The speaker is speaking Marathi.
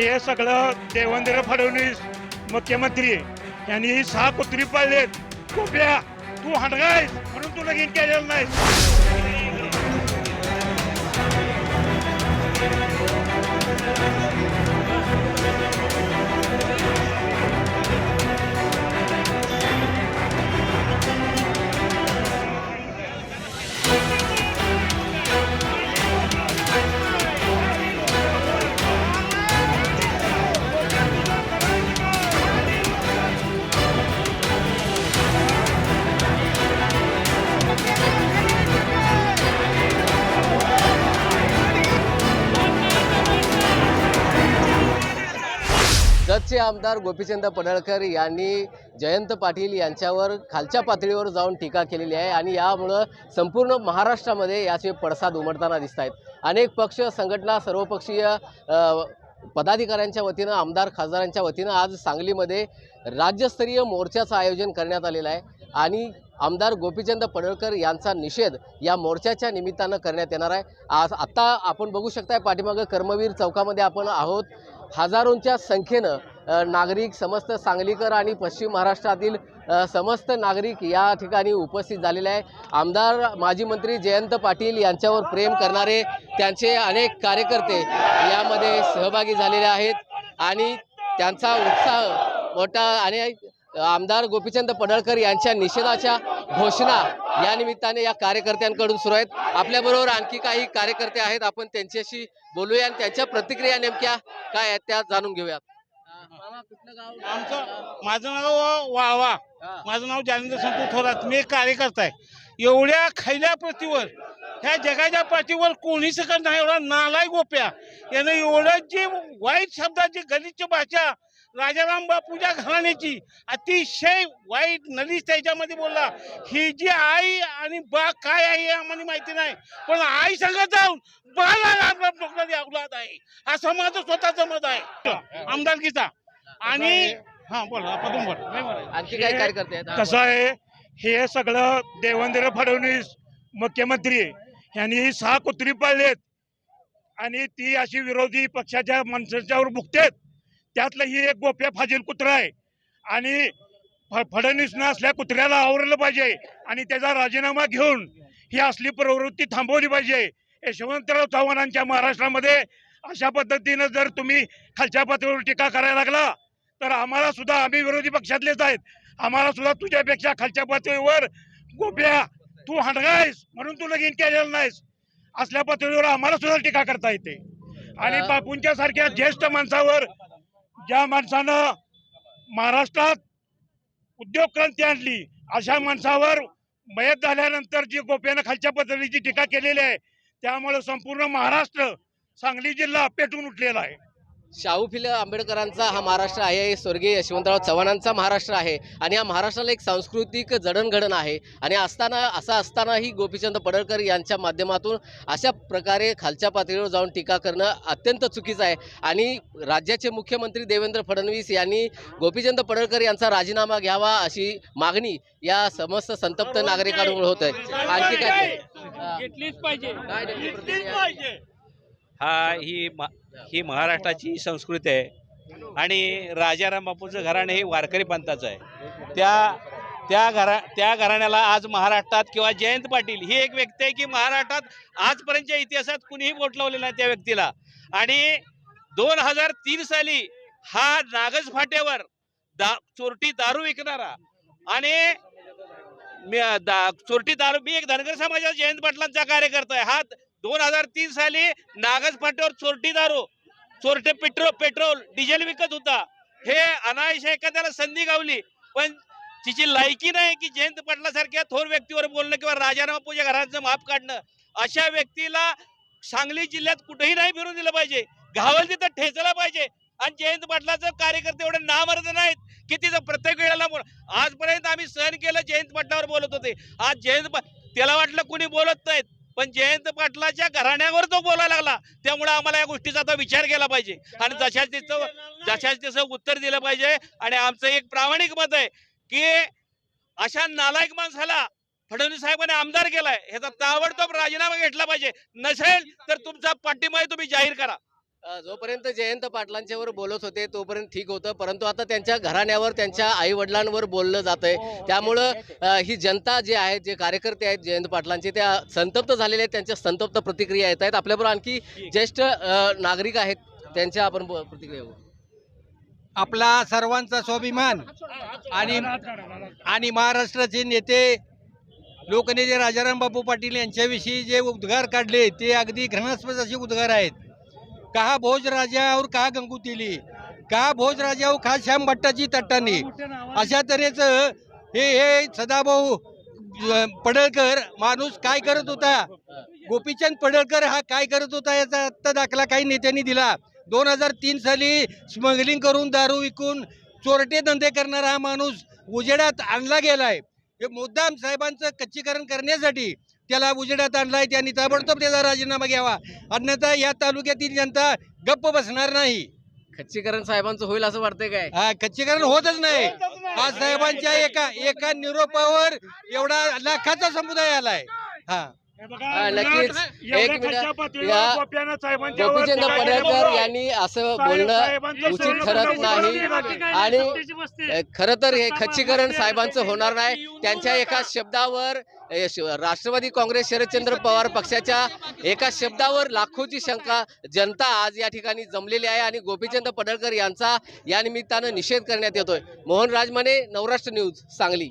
हे सगळं देवेंद्र फडणवीस मुख्यमंत्री यांनी ही सहा कुत्री पाळलेत. कोप्या तू हटगाय म्हणून तू लगीन केलेलं नाही जतचे आमदार गोपीचंद पडळकर यांनी जयंत पाटील यांच्यावर खालच्या पातळीवर जाऊन टीका केलेली आहे आणि यामुळं संपूर्ण महाराष्ट्रामध्ये याचे पडसाद उमटताना दिसत आहेत. अनेक पक्ष संघटना सर्वपक्षीय पदाधिकाऱ्यांच्या वतीनं आमदार खासदारांच्या वतीनं आज सांगलीमध्ये राज्यस्तरीय मोर्चाचं आयोजन करण्यात आलेलं आहे आणि आमदार गोपीचंद पडळकर यांचा निषेध या मोर्चाच्या निमित्तानं करण्यात येणार आहे. आज आत्ता आपण बघू शकताय पाठीमागं कर्मवीर चौकामध्ये आपण आहोत. हजारोंच्या संख्येनं नागरिक समस्त सांगलीकर आणि पश्चिम महाराष्ट्रातील समस्त नागरिक या ठिकाणी उपस्थित झालेले आहे आमदार माजी मंत्री जयंत पाटील यांच्यावर प्रेम करणारे त्यांचे अनेक कार्यकर्ते यामध्ये सहभागी झालेले आहेत. आणि त्यांचा उत्साह मोठा आणि आमदार गोपीचंद पडळकर यांच्या निषेधाच्या घोषणा या निमित्ताने या कार्यकर्त्यांकडून सुरू आहेत. आपल्याबरोबर आणखी काही कार्यकर्ते आहेत. आपण त्यांच्याशी बोलूया आणि त्यांच्या प्रतिक्रिया नेमक्या काय आहेत त्या जाणून घेऊयात? आमचं माझं नाव हा. माझं नाव जालिंदर संतोष थोरात. मी एक कार्यकर्ता आहे. एवढ्या खैल्या प्रतीवर ह्या जगाच्या पाठीवर कोणी सकत नाही. एवढा नालाय गोप्या. यानं एवढं जी वाईट शब्दाची गलिच्छ भाषा राजाराम बापूच्या घराण्याची अतिशय वाईट नलीस त्याच्यामध्ये बोलला. ही जी आई आणि बा काय आहे हे आम्हाला माहिती नाही. पण आई सांगत जाऊन बाला राम राम डोकराची अवलाद आहे. असं माझं स्वतःचं मत आहे. आमदारकीचा आणि हा बोल आपण बोल. हा, कसं आहे? हे सगळं देवेंद्र फडणवीस मुख्यमंत्री यांनी ही सहा कुत्री पाळलेत. आणि ती अशी विरोधी पक्षाच्या माणसाच्यावर बुकतेत त्यातलं ही एक गोप्या फाजील कुत्रा आहे. आणि फ- फडणवीसनं असल्या कुत्र्याला आवरलं पाहिजे. आणि त्याचा राजीनामा घेऊन ही असली प्रवृत्ती थांबवली पाहिजे. यशवंतराव चव्हाणांच्या महाराष्ट्रामध्ये अशा पद्धतीनं जर तुम्ही खालच्या पातळीवर टीका करायला लागला तर आम्हाला सुद्धा आम्ही विरोधी पक्षातलेच आहेत. आम्हाला सुद्धा तुझ्यापेक्षा खालच्या पातळीवर गोप्या तू हडगायस म्हणून तू लगीन केलेलं नाहीस. असल्या पातळीवर आम्हाला सुद्धा टीका करता येते. आणि बापूंच्या सारख्या ज्येष्ठ माणसावर ज्या माणसानं महाराष्ट्रात उद्योग क्रांती आणली अशा माणसावर मयत झाल्यानंतर जी गोप्यानं खालच्या पद्धतीची टीका केलेली आहे त्यामुळे संपूर्ण महाराष्ट्र सांगली जिल्हा पेटून उठलेला आहे. शाहू फुले आंबेडकरांचा हा महाराष्ट्र आहे स्वर्गीय यशवंतराव चव्हाणांचा महाराष्ट्र आहे आणि या महाराष्ट्राला एक सांस्कृतिक जडणघडण आहे. आणि असताना असं असतानाही गोपीचंद पडळकर यांच्या माध्यमातून अशा प्रकारे खालच्या पातळीवर जाऊन टीका करणं अत्यंत चुकीचं आहे. आणि राज्याचे मुख्यमंत्री देवेंद्र फडणवीस यांनी गोपीचंद पडळकर यांचा राजीनामा घ्यावा अशी मागणी या समस्त संतप्त नागरिकांकडून होत आहे. आणखी काय? हा ही म- ही महाराष्ट्राची संस्कृती आहे. आणि राजाराम बापूचं घराणं हे वारकरी पंथाचं आहे. त्या त्या घरा त्या घराण्याला आज महाराष्ट्रात किंवा जयंत पाटील ही एक व्यक्ती आहे की महाराष्ट्रात आजपर्यंतच्या इतिहासात कुणीही बोट लावलेलं नाही त्या व्यक्तीला. आणि दोन हजार तीन साली हा नागज फाट्यावर दा चोरटी दारू विकणारा आणि मी दा चोरटी दारू मी एक धनगर समाजाचा जयंत पाटलांचा कार्यकर्ता आहे. हा दोन हजार तीन साली नागज चोरटी दारू चोरटे पेट्रोल पेट्रोल डिझेल विकत होता. हे अनायश एखाद्याला संधी गावली पण तिची लायकी नाही की जयंत पाटलासारख्या थोर व्यक्तीवर बोलणं किंवा राजाराम पूजा घरांचं माप काढणं. अशा व्यक्तीला सांगली जिल्ह्यात कुठेही नाही फिरून दिलं पाहिजे. घावल तिथं ठेचला पाहिजे. आणि जयंत पाटलाचं कार्यकर्ते एवढे नामर्द नाहीत की तिचं प्रत्येक वेळेला आजपर्यंत आम्ही सहन केलं जयंत पाटलावर बोलत होते. आज जयंत त्याला वाटलं कुणी बोलत नाहीत. पण जयंत पाटलाच्या घराण्यावर तो बोलायला लागला. त्यामुळे आम्हाला या गोष्टीचा आता विचार केला पाहिजे. आणि जशाच तिचं जशाच तसं उत्तर दिलं पाहिजे. आणि आमचं एक प्रामाणिक मत आहे की अशा नालायक माणसाला फडणवीस साहेबांनी आमदार केलाय. ह्याचा ताबडतोब राजीनामा घेतला पाहिजे. नसेल तर तुमचा पाठिंबा तुम्ही जाहीर करा. जोपर्यंत जयंत पाटलांच्यावर बोलत होते तोपर्यंत ठीक होतं. परंतु आता त्यांच्या घराण्यावर त्यांच्या आई वडिलांवर बोललं जात आहे त्यामुळं अ, ही जनता जे आहेत जे कार्यकर्ते आहेत जयंत पाटलांचे त्या संतप्त झालेले आहेत त्यांच्या संतप्त प्रतिक्रिया येत आहेत. आपल्याबरोबर आणखी ज्येष्ठ नागरिक आहेत. त्यांच्या आपण प्रतिक्रिया. आपला सर्वांचा स्वाभिमान आणि आणि महाराष्ट्राचे नेते लोकनेते राजाराम बापू पाटील यांच्याविषयी जे उद्गार काढले ते अगदी घृणास्पद असे उद्गार आहेत. कहा भोज राजा और कहा गंगुतिली कहा भोज राजा और कहा श्याम भट्टाची तट्टानी अशा तऱ्हेचं हे हे सदाभाऊ पडळकर माणूस काय करत होता? गोपीचंद पडळकर हा काय करत होता याचा आत्ता दाखला काही नेत्यांनी दिला. दोन हजार तीन साली स्मगलिंग करून दारू विकून चोरटे धंदे करणारा हा माणूस उजेडात आणला गेलाय. हे मुद्दाम साहेबांचं कच्चीकरण करण्यासाठी त्याला उजेडात आणलाय त्यांनी ताबडतोब त्याचा राजीनामा घ्यावा. अन्यथा या तालुक्यातील जनता गप्प बसणार नाही. खच्चीकरण साहेबांचं होईल असं वाटतंय काय? हा कच्चीकरण होतच नाही. आज साहेबांच्या एका एका निरोपावर एवढा लाखाचा समुदाय आलाय. हा, नक्कीच. एक मिनिट. या गोपीचंद पडळकर यांनी असं बोलणं उचित ठरत नाही. आणि खरं तर हे खच्चीकरण साहेबांचं होणार नाही. त्यांच्या एका शब्दावर राष्ट्रवादी काँग्रेस शरदचंद्र पवार पक्षाच्या एका शब्दावर लाखोची शंका जनता आज या ठिकाणी जमलेली आहे आणि गोपीचंद पडळकर यांचा या निमित्तानं निषेध करण्यात येतोय. मोहन राजमाने नवराष्ट्र न्यूज सांगली.